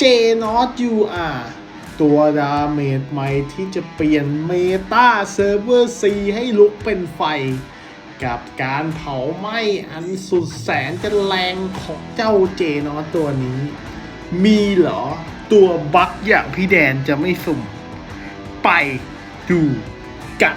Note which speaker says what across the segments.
Speaker 1: J Not UR ตัวดาเมจใหม่ที่จะเปลี่ยนเมตาเซิร์ฟเวอร์ C ให้ลุกเป็นไฟ กับการเผาไหม้อันสุดแสนจะแรงของเจ้าเจนอตัวนี้ มีเหรอ ตัวบัคอย่างพี่แดนจะไม่สุ่ม ไปดูกัน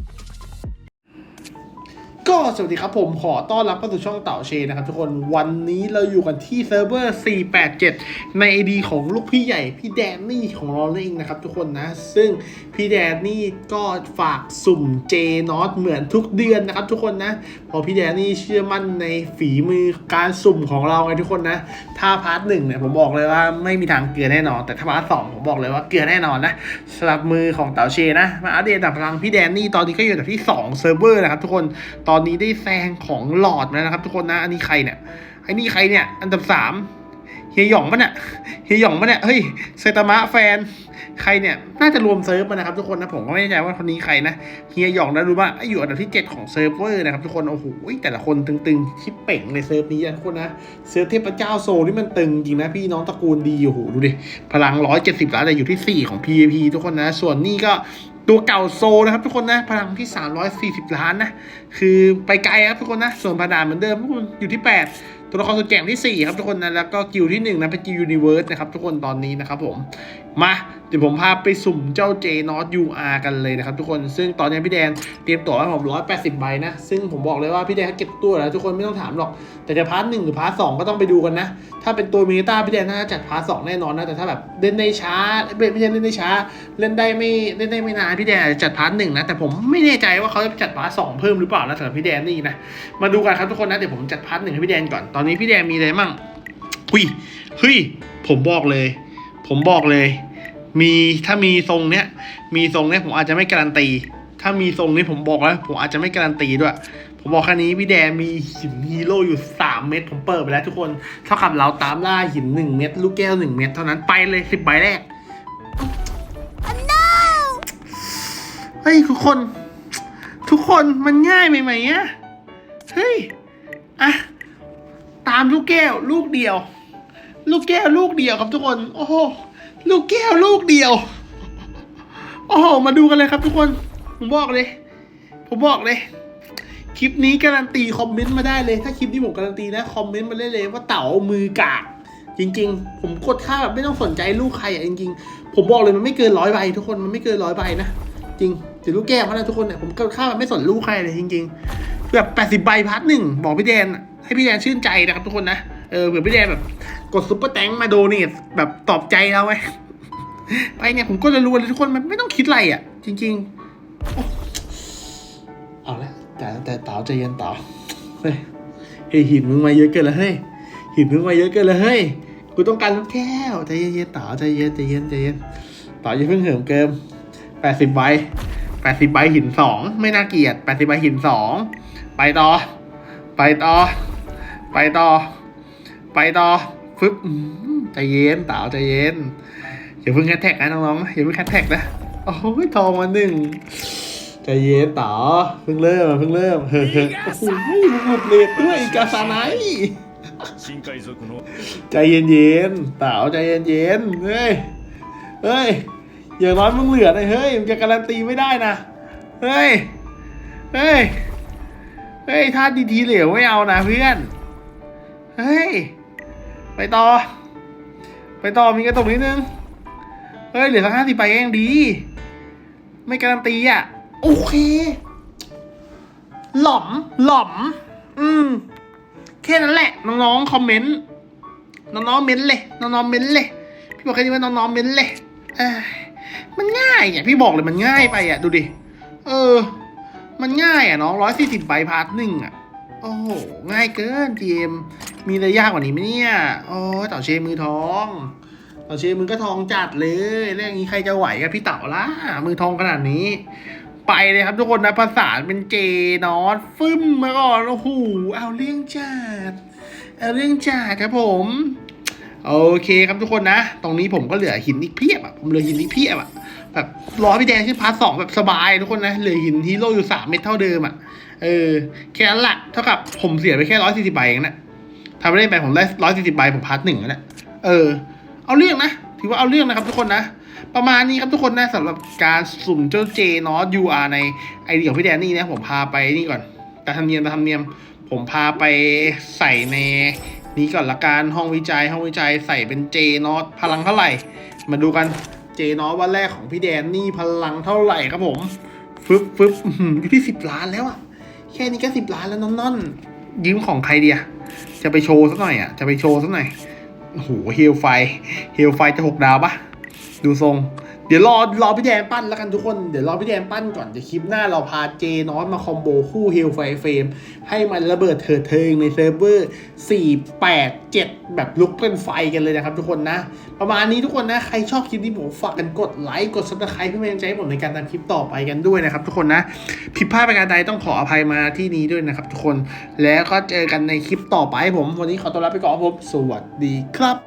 Speaker 1: ก็สวัสดีครับผมขอต้อนรับเข้าสู่ช่องเต่าเชนนะครับทุกคนวันนี้เราอยู่กันที่เซิร์ฟเวอร์ 487 ใน ID ของลูกพี่ใหญ่ พี่แดนนี่ของเราเองนะครับทุกคนนะ ซึ่งพี่แดนนี่ก็ฝากสุ่ม J n o t เหมือนทุกเดือนนะครับทุกคนนะเพอพี่แดนนี่เชื่อมั่นในฝีมือการสุ่มของเราไงทุกคนนะ ถ้าพาร์ทหนึ่งเนี่ยผมบอกเลยว่าไม่มีทางเกลือแน่นอน แต่ถ้าพาร์ทสองผมบอกเลยว่าเกลือแน่นอนนะสำหรับมือของเต่าเชนะมาอัปเดตอันดับพลังพี่แดนนี่ตอนนี้ก็อยู่อันดับที่2เซิร์ฟเวอร์นะครับทุกคนตอนนี้ได้แซงของหลอดมาแล้วนะครับ ทุกคนนะ อันนี้ใครเนี่ยไอ้นี่ใครเนี่ย อันดับสามเฮียหยองปะเนี่ยเฮียหยองปะเนี่ยเฮ้ยเซตามะแฟน ใครเนี่ย น่าจะรวมเซิร์ฟมานะครับทุกคนนะผมก็ไม่แน่ใจว่าคนนี้ใครนะเฮียหยองนะรู้ว่าอยู่อันดับที่ 7 ของเซิร์ฟเวอร์นะครับทุกคนโอ้โหแต่ละคนตึงๆที่เป่งในเซิร์ฟนี้นะทุกคนนะเสือเทพเจ้าโซนี่มันตึงจริงนะพี่น้องตระกูลดีโอ้โหดูดิพลัง 170ล้านแต่อยู่ที่ 4 ของ PVP ทุกคนนะ ส่วนนี่ก็ ตัวเก่าโซนะครับทุกคนนะพลังที่ 340 ล้านนะคือไปไกลครับทุกคนนะส่วนพานเหมือนเดิมทุกคนอยู่ที่ 8 ตัวละครสุดแก่งที่ 4 ครับทุกคนนะแล้วก็กิวที่1นะเป็นกิวยูนิเวิร์สนะครับทุกคนตอนนี้นะครับผมมา เดี๋ยวผมพาไปสุ่มเจ้า J Not UR กันเลยนะครับทุกคนซึ่งตอนนี้พี่แดนเตรียมตั๋วให้ผม 180 ใบนะ ซึ่งผมบอกเลยว่าพี่แดนเขาเก็บตัวแล้วทุกคนไม่ต้องถามหรอก แต่จะพาร์ทหนึ่งหรือพาร์ทสองก็ต้องไปดูกันนะ ถ้าเป็นตัวมินิต้าพี่แดนน่าจะจัดพาร์ทสองแน่นอนนะ แต่ถ้าแบบเล่นได้ช้าไม่ไม่ใช่เล่นได้ช้า เล่นได้ไม่เล่นได้ไม่นานพี่แดนอาจจะจัดพาร์ทหนึ่งนะ แต่ผมไม่แน่ใจว่าเขาจะจัดพาร์ทสองเพิ่มหรือเปล่านะสำหรับพี่แดนนี่นะมาดูกันครับทุกคนนะเดี๋ยวผมจัดพาร์ทหนึ่งให้พี่แดนก่อนตอนนี้พี่แดนมีอะไรมั่งหุยเฮ้ยผมบอกเลย ผมบอกเลย มีถ้ามีทรงเนี้ยมีทรงเนี้ยผมอาจจะไม่การันตี ถ้ามีทรงนี้ผมบอกแล้วผมอาจจะไม่การันตีด้วยผมบอกแค่นี้พี่แดนมีหินฮีโร่อยู่ 3 เม็ดผมเปิดไปแล้วทุกคนเท่ากับเราตามล่าหิน 1 เม็ดลูกแก้ว 1 เม็ดเท่านั้นไปเลย 10 ใบแรกเฮ้ยทุกคน ทุกคนมันง่ายไหมไหมอะเฮ้ยอะตามลูกแก้ว ลูกเดียว ลูกแก้ว ลูกเดียวครับทุกคน โอ้โห ลูกแก้วลูกเดียว โอ้โห มาดูกันเลยครับทุกคน ผมบอกเลย ผมบอกเลย คลิปนี้การันตีคอมเมนต์มาได้เลย ถ้าคลิปนี้ผมการันตีนะคอมเมนต์มาได้เลยว่าเต๋ามือกากจริง ๆ ผมกดค่าแบบไม่ต้องสนใจลูกใครอะจริงๆ ผมบอกเลยมันไม่เกินร้อยใบทุกคนมันไม่เกินร้อยใบนะจริงเดี๋ยวลูกแก้วเขานะทุกคนเนี่ยผมกดค่าแบบไม่สนลูกใครเลยจริง ๆ แบบแปดสิบใบพาร์ทหนึ่งบอกพี่แดนให้พี่แดนชื่นใจนะครับทุกคนนะเออเผื่อพี่แดนแบบ กดซุปเปอร์แตงมาโดเนทแบบตอบใจเราไงไปเนี่ยผมก็จะรู้เลยทุกคนมันไม่ต้องคิดอะไรอะ จริงๆเอาละแต่แต่เต๋าใจเย็นเต๋าเฮ้ยเฮ้ยหินมึงมาเยอะเกินแล้วเฮ้ยหินมึงมาเยอะเกินแล้วเฮ้ยกูต้องการลูกแก้วใจเย็นๆเต๋าใจเย็นใจเย็นใจเย็นเต๋าอย่าเพิ่งเหิมเกิมแปดสิบใบแปดสิบใบหินสองไม่น่าเกลียดแปดสิบใบหินสองไปต่อ ไปต่อ ไปต่อ ไปต่อ ฟึบใจเย็นเต๋าใจเย็นอย่าเพิ่งแคทแท็กนะน้องๆอย่าเพิ่งแคทแท็กนะโอ้ยทองมาหนึ่งใจเย็นต๋อเพิ่งเริ่มเพิ่งเริ่มเฮ้ยหมดเลดด้วยกาซาไนใจเย็นเย็นเต๋อใจเย็นเย็นเฮ้ยเฮ้ยอย่างน้อยมึงเหลือเลยเฮ้ยมึงจะการันตีไม่ได้นะเฮ้ยเฮ้ยเฮ้ยถ้าดีทีเหลวไม่เอานะเพื่อนเฮ้ย ไปต่อ ไปต่อมีกระตุกนิดนึง เฮ้ยเหลือสักห้าสิบใบก็ยังดี ไม่การันตีอะ โอเค หล่อมหล่อม อืม แค่นั้นแหละ น้องๆคอมเมนต์น้องๆเม้นเลยน้องๆเม้นเลยพี่บอกแค่นี้ว่าน้องๆเม้นเลยเอ้ยมันง่ายอะพี่บอกเลยมันง่ายไปอะ ดูดิเออ มันง่ายอะน้องร้อยสี่สิบใบพาร์ทหนึ่งอะ โอ้โห ง่ายเกินทีม มีอะไรยากกว่านี้ไหมเนี่ย โอ้เต่าเชมือทอง เต่าเชมือก็ทองจัดเลยเรื่องนี้ใครจะไหวกับพี่เต่าล่ะ มือทองขนาดนี้ ไปเลยครับทุกคนนะภาษานเป็นเจนอตฟึ่มมาก่อนโอ้โหเอาเรื่องจัด เอาเรื่องจัดครับผม โอเคครับทุกคนนะ ตรงนี้ผมก็เหลือหินอีกเพียบอะผมเหลือหินอีกเพียบอะแบบรอพี่แดงขึ้นพาร์ทสองแบบสบายทุกคนนะเหลือหินฮีโร่อยู่สามเม็ดเท่าเดิมอะเออแค่นั้นแหละเท่ากับผมเสียไปแค่ร้อยสี่สิบใบเองนะ ทำไม่ได้ไปผมได้ร้อยสี่สิบใบผมพาร์ทหนึ่งแล้วนะเออ เอาเรื่องนะ ถือว่าเอาเรื่องนะครับทุกคนนะ ประมาณนี้ครับทุกคนนะสำหรับการสุ่มเจ้าเจนอตยูอาร์ในไอเดียของพี่แดนนี่นะผมพาไปนี่ก่อนตามธรรมเนียมตามธรรมเนียม ผมพาไปใส่ในนี้ก่อนละกันห้องวิจัยห้องวิจัยใส่เป็นเจนอตพลังเท่าไหร่ มาดูกันเจนอตวันแรกของพี่แดนนี่พลังเท่าไหร่ครับผมฟึบฟึบพี่สิบล้านแล้วอะแค่นี้ก็สิบล้านแล้วนอนๆยืมของใครเดีย จะไปโชว์สักหน่อยอะ จะไปโชว์สักหน่อยโอ้โหเฮลไฟเฮลไฟจะหกดาวปะดูทรง ดี๋ยวรอรอพี่แดนปั้นแล้วกันทุกคน เดี๋ยวรอพี่แดนปั้นก่อนเดี๋ยวคลิปหน้าเราพาเจนอสมาคอมโบคู่เฮลไฟเฟรมให้มันระเบิดเถิดเทิงในเซิร์ฟเวอร์ 4 8 7 แบบลุกเป็นไฟกันเลยนะครับทุกคนนะ ประมาณนี้ทุกคนนะ ใครชอบคลิปนี้ผมฝากกันกดไลค์กดซับสไครป์เพื่อเป็นกำลังใจให้ผมในการทำคลิปต่อไปกันด้วยนะครับทุกคนนะผิดพลาดประการใดต้องขออภัยมาที่นี้ด้วยนะครับทุกคนแล้วก็เจอกันในคลิปต่อไปผม วันนี้ขอตัวลาไปก่อนครับผม สวัสดีครับ